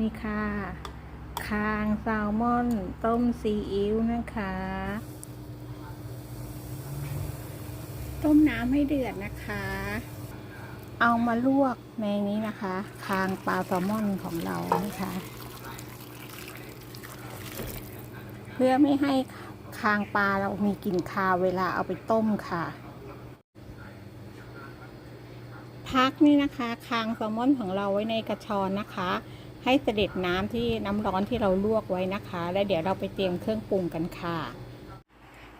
นี่ค่ะ คางแซลมอน ต้มซีอิ๊วนะคะ ต้มน้ำให้เดือดนะคะ เอามาลวกในนี้นะคะ คางปลาแซลมอนของเรานะคะ เพื่อไม่ให้คางปลาเรามีกลิ่นคาวเวลาเอาไปต้มค่ะ พักนี่นะคะ คางแซลมอนของเราไว้ในกระชอนนะคะ ให้เสด็จน้ำที่น้ำร้อนที่เราลวกไว้นะคะ แล้วเดี๋ยวเราไปเตรียมเครื่องปรุงกันค่ะ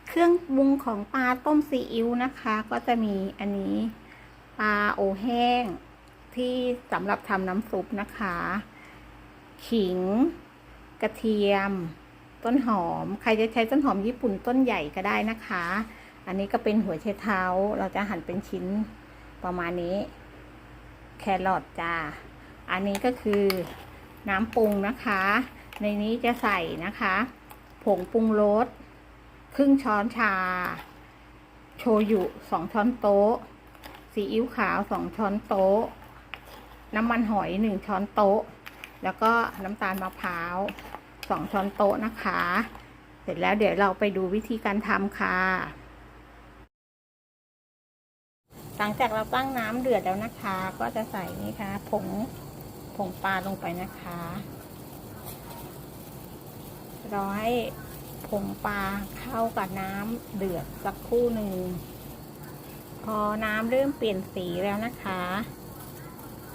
เครื่องปรุงของปลาต้มซีอิ๊วนะคะ ก็จะมีอันนี้ปลาโอแห้ง ที่สำหรับทำน้ำซุปนะคะ ขิง กระเทียม ต้นหอม ใครจะใช้ต้นหอมญี่ปุ่นต้นใหญ่ก็ได้นะคะ อันนี้ก็เป็นหัวไชเท้า เราจะหั่นเป็นชิ้นประมาณนี้ แครอทจ้าอันนี้ก็คือ น้ำปรุงนะคะ ในนี้จะใส่นะคะ ผงปรุงรสครึ่งช้อนชา โชยุสองช้อนโต๊ะซีอิ๊วขาวสองช้อนโต๊ะ น้ำมันหอยหนึ่งช้อนโต๊ะ แล้วก็น้ำตาลมะพร้าวสองช้อนโต๊ะนะคะ เสร็จแล้วเดี๋ยวเราไปดูวิธีการทำค่ะ หลังจากเราตั้งน้ำเดือดแล้วนะคะ ก็จะใส่นี่ค่ะผง ผงปลาลงไปนะคะ รอให้ผงปลาเข้ากับน้ำเดือดสักครู่หนึ่ง พอน้ำเริ่มเปลี่ยนสีแล้วนะคะ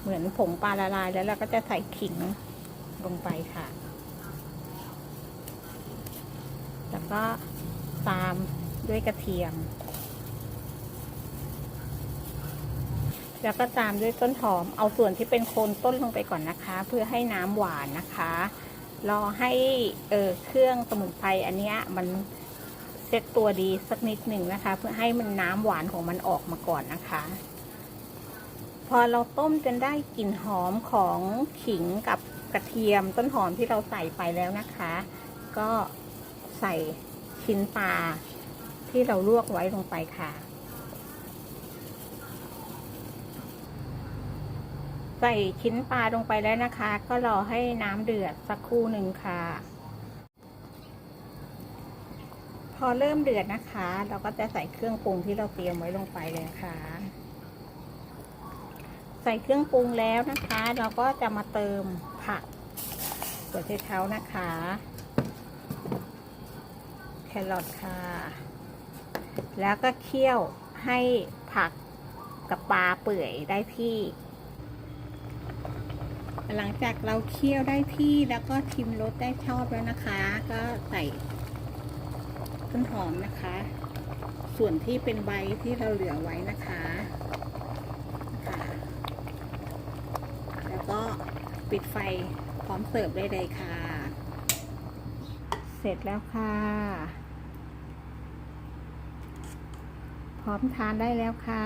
เหมือนผงปลาละลายแล้วเราก็จะใส่ขิงลงไปค่ะ แล้วก็ตามด้วยกระเทียม แล้วก็ตามด้วยต้นหอม เอาส่วนที่เป็นโคนต้นลงไปก่อนนะคะ เพื่อให้น้ำหวานนะคะ รอให้เออเครื่องสมุนไพรอันเนี้ยมันเซ็ตตัวดีสักนิดหนึ่งนะคะ เพื่อให้มันน้ำหวานของมันออกมาก่อนนะคะ พอเราต้มจนได้กลิ่นหอมของขิงกับกระเทียมต้นหอมที่เราใส่ไปแล้วนะคะ ก็ใส่ชิ้นปลาที่เราลวกไว้ลงไปค่ะ ใส่ชิ้นปลาลงไปแล้วนะคะ ก็รอให้น้ำเดือดสักครู่หนึ่งค่ะ พอเริ่มเดือดนะคะ เราก็จะใส่เครื่องปรุงที่เราเตรียมไว้ลงไปเลยค่ะ ใส่เครื่องปรุงแล้วนะคะ เราก็จะมาเติมผักหัวไชเท้านะคะ แครอทค่ะ แล้วก็เคี่ยวให้ผักกับปลาเปื่อยได้ที่ หลังจากเราเคี่ยวได้ที่แล้วก็ชิมรสได้ชอบแล้วนะคะ ก็ใส่ต้นหอมนะคะ ส่วนที่เป็นใบที่เราเหลือไว้นะคะคะแล้วก็ปิดไฟพร้อมเสิร์ฟได้เลยค่ะ เสร็จแล้วค่ะ พร้อมทานได้แล้วค่ะ